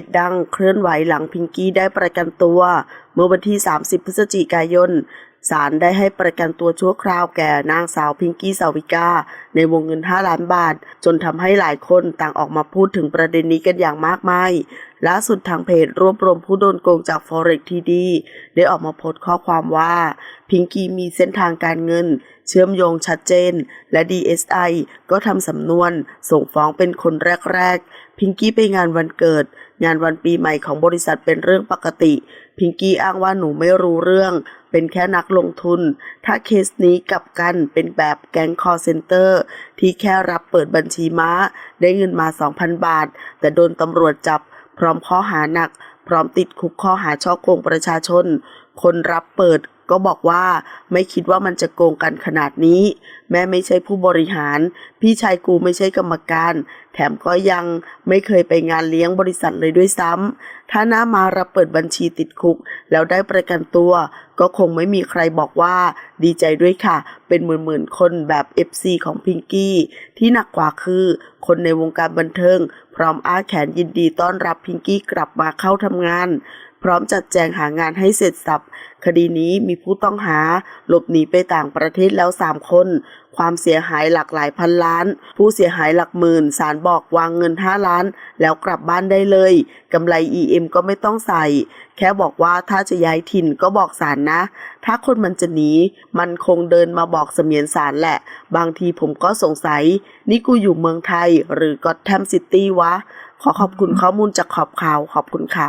จดังเคลื่อนไหวหลังพิงกี้ได้ประกันตัว เมื่อวันที่ 30 พฤศจิกายนศาลได้ให้ประกันตัวชั่วคราวแก่นางสาวพิงกี้สาวิกา ในวงเงิน 5 ล้านบาท จนทำให้หลายคนต่างออกมาพูดถึงประเด็นนี้กันอย่างมากมาย ล่าสุดทางเพจรวบรวมผู้โดนโกงจาก Forex TD ได้ออกมาโพสต์ข้อความว่า พิงกี้มีเส้นทางการเงินเชื่อมโยงชัดเจน และ DSI ก็ทำสำนวน ส่งฟ้องเป็นคนแรก ๆ พิงกี้ไปงานวันเกิด งานวันปีใหม่ของบริษัทเป็นเรื่องปกติ พิงกี้อ้างว่าหนูไม่รู้เรื่อง เป็นแค่นักลงทุน ถ้าเคสนี้กลับกันเป็นแบบแก๊งคอเซนเตอร์ ที่แค่รับเปิดบัญชีม้า ได้เงินมา 2,000 บาท แต่โดนตำรวจจับ พร้อมข้อหาหนัก พร้อมติดคุกข้อหาช่อโกงประชาชนคนรับเปิด ก็บอกว่าไม่คิดว่ามันจะโกงกันขนาดนี้ แม่ไม่ใช่ผู้บริหาร พี่ชายกูไม่ใช่กรรมการ แถมก็ยังไม่เคยไปงานเลี้ยงบริษัทเลยด้วยซ้ำถ้าหน้ามารับเปิดบัญชีติดคุก แล้วได้ประกันตัว ก็คงไม่มีใครบอกว่าดีใจด้วยค่ะ เป็นหมื่นๆคนแบบ FC ของพิงกี้ ที่หนักกว่าคือคนในวงการบันเทิง พร้อมอ้าแขนยินดีต้อนรับพิงกี้กลับมาเข้าทำงาน พร้อมจัดแจงหางานให้เสร็จสับ คดีนี้มีผู้ต้องหาหลบหนีไปต่างประเทศแล้ว 3 คน ความเสียหายหลักหลายพันล้าน ผู้เสียหายหลักหมื่นศาลบอกวางเงิน 5 ล้าน แล้วกลับบ้านได้เลยกำไร EM ก็ไม่ต้องใส่ แค่บอกว่าถ้าจะย้ายถิ่นก็บอกศาลนะ ถ้าคนมันจะหนี มันคงเดินมาบอกเสมียนศาลแหละ บางทีผมก็สงสัย นี่กูอยู่เมืองไทยหรือก็อตแทมซิตี้วะ ขอขอบคุณข้อมูลจากขอบข่าวขอบคุณค่ะ